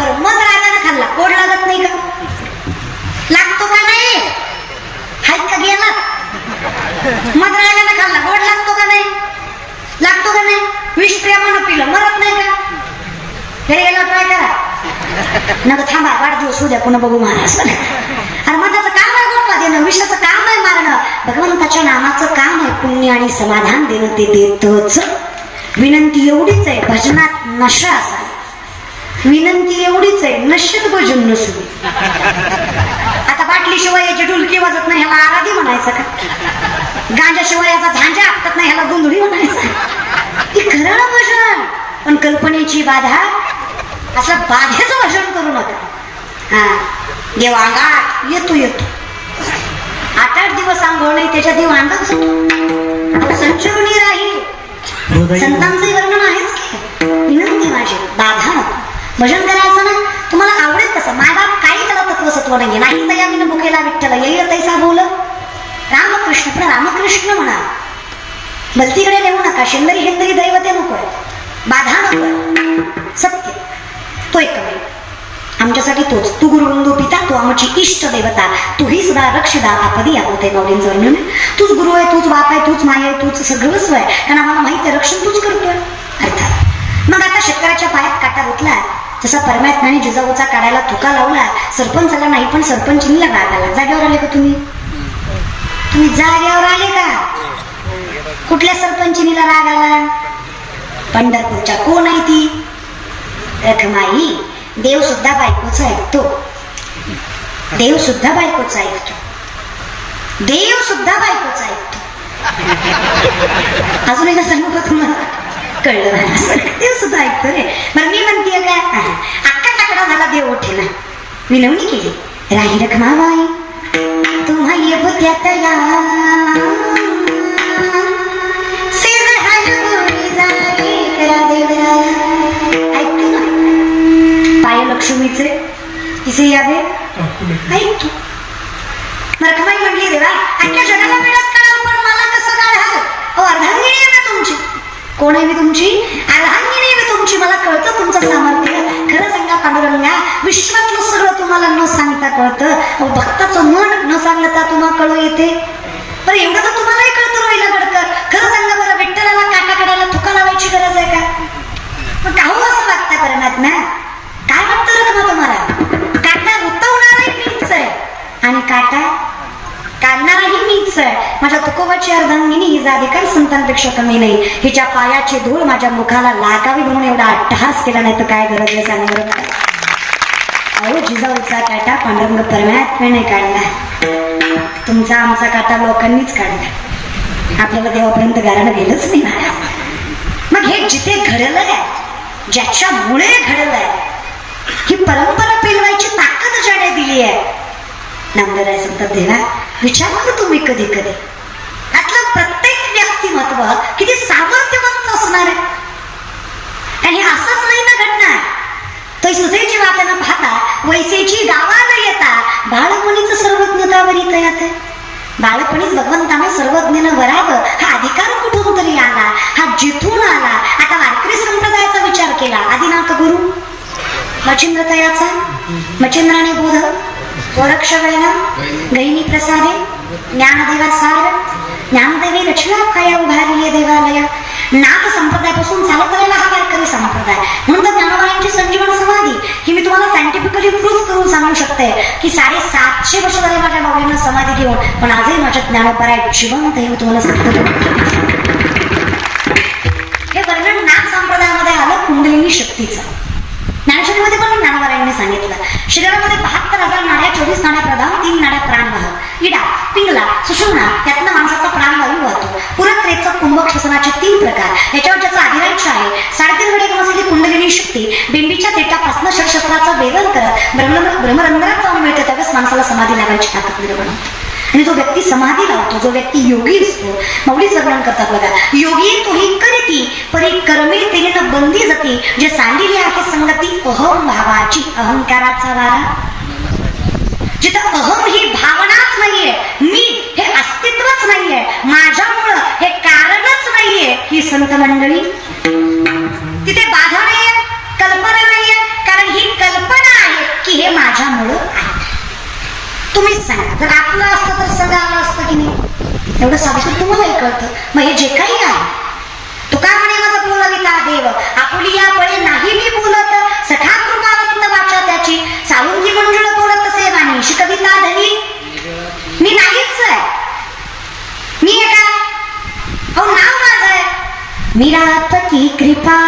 बरं मग रागानं खाल्ला. गोड लागत नाही का? लागतो का नाही? हाय का गेला मग रागानं खाल्ला. गोड लागतो का नाही? लागतो का नाही? विष प्रेमानं पिलं. मरत नाही का? घरी गेला ट्राय करा? नका थांबा वाढदिवस उद्या पुन्हा बघू महाराज. अरे मधाचं काम आहे गोडवा देणं विषाचं काम आहे मारणं. भगवंताच्या नामाचं काम आहे पुण्य आणि समाधान देणं ते देतच. विनंती एवढीच आहे भजनात नशा असा. विनंती एवढीच आहे नशेत भजन नसू. आता बाटली शिवाय याची ढुलकी वाजत नाही ह्याला आराधी म्हणायचं का? गांजा शिवाय याचा झांजा आपटत नाही ह्याला गोंधळी म्हणायचं ती खरं भजन. पण कल्पनेची बाधा असं बाधेचं भजन करू नका. हा देव अंगात येतो येतो. आठ आठ दिवस आंघोळ नाही त्याच्या देव अंगात. संजीवनी राहील. संतांचे वर्णन आहेच विनंती माझी बाधा नको. भजन करायचं ना तुम्हाला आवडेल तसं. मायबाप काही त्याला तत्वसत्व नाही नाही तया मी मुखेला विठ्ठल येईल तैसा बोल रामकृष्ण पण रामकृष्ण म्हणा. भलतीकडे नेऊ नका. शेंदरी हेंदरी दैवते नकोय बाधा नकोय सत्य. तो एक आमच्यासाठी तोच. तू गुरुबंधू पिता तू आमची इष्ट देवता. तूही सदा रक्षदा आपदी आपते गौडींचं वर्णन. तूच गुरु आहे तूच बाप आहे तूच माय आहे तूच सर्वस्व आहे. कारण आम्हाला माहिती आहे रक्षण तूच करतोय. अर्थात. मग आता शेतकऱ्याच्या पायात काटा रुतला जसा परमात्म्याने जिजाऊचा काढायला तुका लावला सरपंचाला नाही पण सरपंचनीला राग आला. जागेवर आले का तुम्ही? तुम्ही जागेवर आले का? कुठल्या सरपंचिनीला राग आला? पंढरपूरच्या कोण आहे ती? रखमाई देव सुद्धा बायकोच ऐकतो. देव सुद्धा बायकोच ऐकतो. देव सुद्धा बायकोच ऐकतो. अजून एकदा सांगू का तुम्हाला. कळलं ते सुद्धा ऐकतो रे. बरं मी म्हणते काय अक्का टाकडा झाला देव उठेला विनवणी केली. राही रखमाबाई तुम्हा येभत्या तया. पाय लक्ष्मीचे. तिचे यावे ऐकतो. नरकमाई म्हणली देवा अख्ख्या जगाला मिळत करा पण मला कसं काढाल हाल अहो अर्धांगिनी आहे मी तुमची. कोण आहे मी तुमची? अर्धांगिनी आहे मी तुमची मला कळतं तुमचं सामर्थ्य. खरं सांगा पांडुरंगा विश्वातलं सगळं तुम्हाला न सांगता कळतं. भक्ताचं मन न सांगता तुम्हाला कळू येते. पण एवढं तर तुम्हालाही कळतं रोहिला गडकर. खरं सांगा बरं विठ्ठलाला काटा काढायला तुका लावायची गरज आहे का? मग काहू असं वागताय परमात्मा काय वाटतं रे तुम्हा तुम्हाला? काटा रुतवणाराही मीच आहे. आणि काटा मीच आहे. माझ्या तुकोबाची अर्धांगिनी हिचा अधिकार संतांपेक्षा कमी नाही. हिच्या पायाची धूळ माझ्या मुखाला लागावी म्हणून एवढा अट्टहास केला नाही तर काय गरज आहे सांगा बरं? अहो जिजाऊचा काटा पांडुरंग परमात्म्याने काढला. तुमचा आमचा काटा लोकांनीच काढला. आपल्याला देवापर्यंत गारानं गेलंच नाही महाराज मग हे जिथे घडलं घडलंय ज्याच्यामुळे घडलंय ही परंपरा पेलवायची ताकद ज्याने दिली आहे नामदेव संत देवा विचार करू तुम्ही कधी कधी? त्यातलं प्रत्येक व्यक्तिमत्व किती सामर्थ्यवंत असणार आहे. आणि हे असंच नाही ना घडणार. तो सुधेची वाटानं पाहता वैसेची गावाला येता बाळपणीच सर्वज्ञतावरी तयात आहे. बाळपणीच भगवंतानं सर्वज्ञानं वरावं हा अधिकार कुठून तरी आला? हा जिथून आला? आता वारकरी संप्रदायाचा विचार केला आदिनाथ गुरु. मचिंद्रतयाचा मचिंद्राने बोध गोरक्षवेला गैनी प्रसादे ज्ञानदेवा सार ज्ञानदेवी रचना काया उभारली देवालय नाथ संप्रदायापासून चालत आलेला हा वारकरी संप्रदाय. म्हणून तर ज्ञानोबाईंची संजीवन समाधी ही मी तुम्हाला सायंटिफिकली प्रूव्ह करून सांगू शकते की साडेसातशे वर्ष झाले माझ्या बाबांना समाधी घेऊन पण आजही माझ्या ज्ञानोबा जिवंत हे मी तुम्हाला सांगतो. हे वर्णन नाथ संप्रदायामध्ये आलं कुंडलिनी शक्तीचं. ज्ञानशक्तीमध्ये पण ज्ञानवारायणने सांगितलं. शरीरामध्ये बहात्तर हजार नाड्या चोवीस नाड्या प्रधान तीन नाड्या प्राणवाहक इडा पिंगला सुषुम्ना त्यातनं माणसाचा प्राणवायू वाहतो. पुरत्रेचं कुंभक श्वसनाचे तीन प्रकार. याच्यावर ज्याचा अधिराज्य आहे साडेतीन घडे असलेली कुंडलिनी शक्ती बिंबीच्या देठापासून शस्त्राचं वेदन करत ब्रह्म ब्रह्मरंध्रात जाऊन मिळते त्यावेळेस माणसाला समाधी लागायची ताकद निर्माण आणि जो व्यक्ती समाधी लावतो जो व्यक्ती योगी असतो मौलीच वर्णन करतात बघा. योगी तोही करीती परी कर बंदी जाते. जे सांडलेली आहे संगती अहम भावाची अहंकाराचा वारा. जिथं अहम ही भावनाच नाहीये मी हे अस्तित्वच नाहीये माझ्यामुळं हे कारणच नाहीये ही संत मंडळी. तिथे बाधा नाहीये कल्पना नाहीये कारण ही कल्पना आहे की हे माझ्यामुळं आहे. तुम्हीच सांगा जर आपलं असतं तर सगळं आलं असतं की नाही? एवढं साक्षात तुम्हाला कळतं. मग हे जे काही आहे बोलविता देव. आपुलिया पळे नाही मी बोलत. सखा कृपावंत वाचा त्याची. साळुंगी मंजुळ बोलत असे वाणी शिकविता धनी. मी नाहीच आहे. मी आहे का अहो नाव माझं आहे. की कृपा.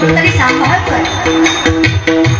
कोणतरी सांभाळ कर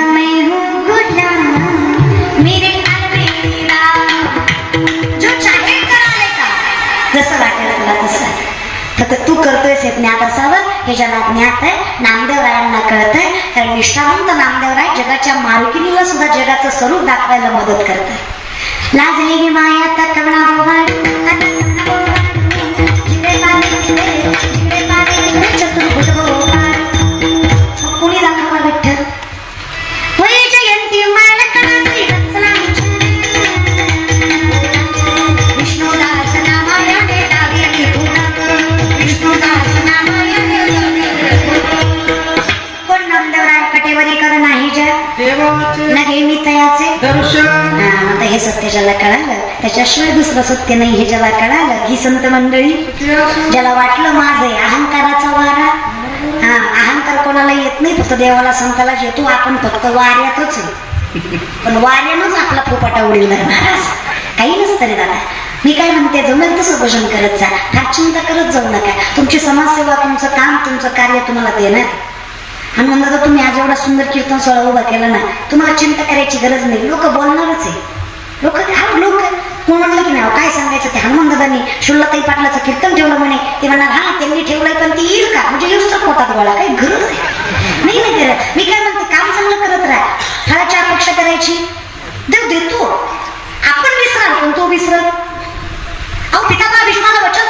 असावं हे ज्याला नामदेवरायांना कळतंय. कारण निष्ठावंत नामदेवराय जगाच्या मालकिनीला सुद्धा जगाचं स्वरूप दाखवायला मदत करत लाजली माया तर ज्याला कळालं त्याच्याशिवाय दुसरं सत्य नाही हे ज्याला कळालं. ही संत मंडळी ज्याला वाटलं माझं अहंकाराचा वारा. हा अहंकार कोणाला येत नाही फक्त देवाला संताला येतो आपण फक्त वाऱ्यातच आहे. पण वाऱ्यानंच आपला फोपाटा उडविला महाराज काही नसतं रे दादा. मी काय म्हणते जमेल तसं भोजन करत जा. फार चिंता करत जाऊ नका. तुमची समाजसेवा तुमचं काम तुमचं कार्य तुम्हाला देणार. आणि म्हणलं तुम्ही आज एवढा सुंदर कीर्तन सोहळा उभा केला ना तुम्हाला चिंता करायची गरज नाही. लोक बोलणारच आहे. लोक हा लोक म्हणलं की नाव काय सांगायचं ते हनुमान दादांनी शुल्लताई पाटलाचं कीर्तन ठेवलं म्हणे. ते म्हणणार हा त्यांनी ठेवलंय पण ती येईल का म्हणजे येऊच तर पोटात गोळा काही गरज आहे नाही नाही करत मी काय म्हणते काम चांगलं करत राहा. फळाची अपेक्षा करायची. देव देतो. आपण विसराल पण तो विसरत अहो पितामहा भीष्माला वचन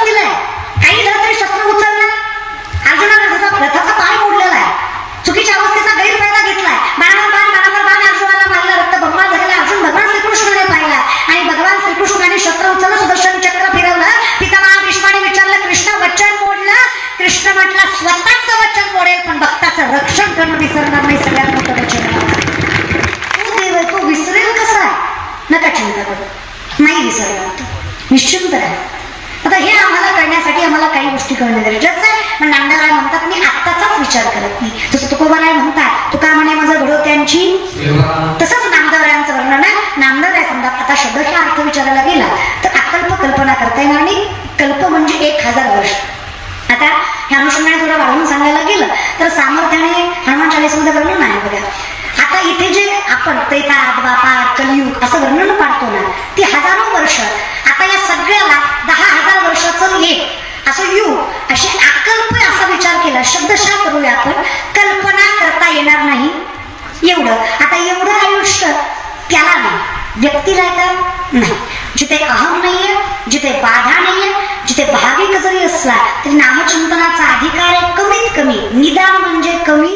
तसंच नामदेवरायांचं वर्णन नामदेव या समजा आता शब्दाचा अर्थ विचारायला गेला तर अकल्प कल्पना करता येणार आणि कल्प म्हणजे एक हजार वर्ष. आता ह्या अनुषंगाने थोडं वाढवून सांगायला गेलं तर सामर्थ्याने हनुमान चालीसमध्ये वर्णन आहे बघा. आता इथे जे आपण त्रेतात बापात कलयुग असं वर्णन पाडतो ना ती हजारो वर्ष. आता या सगळ्याला दहा हजार वर्षाचं एक असं युग अशी अकल्प असा विचार केला. शब्दशा करूया आपण कल्पना करता येणार नाही. एवढं. आता एवढं आयुष्य त्याला नाही. व्यक्तीला का नाही. जिथे अहम नाहीये जिथे बाधा नाहीये जिथे भाविक जरी असला तरी नामचिंतनाचा अधिकार आहे कमीत कमी. निदान म्हणजे कमी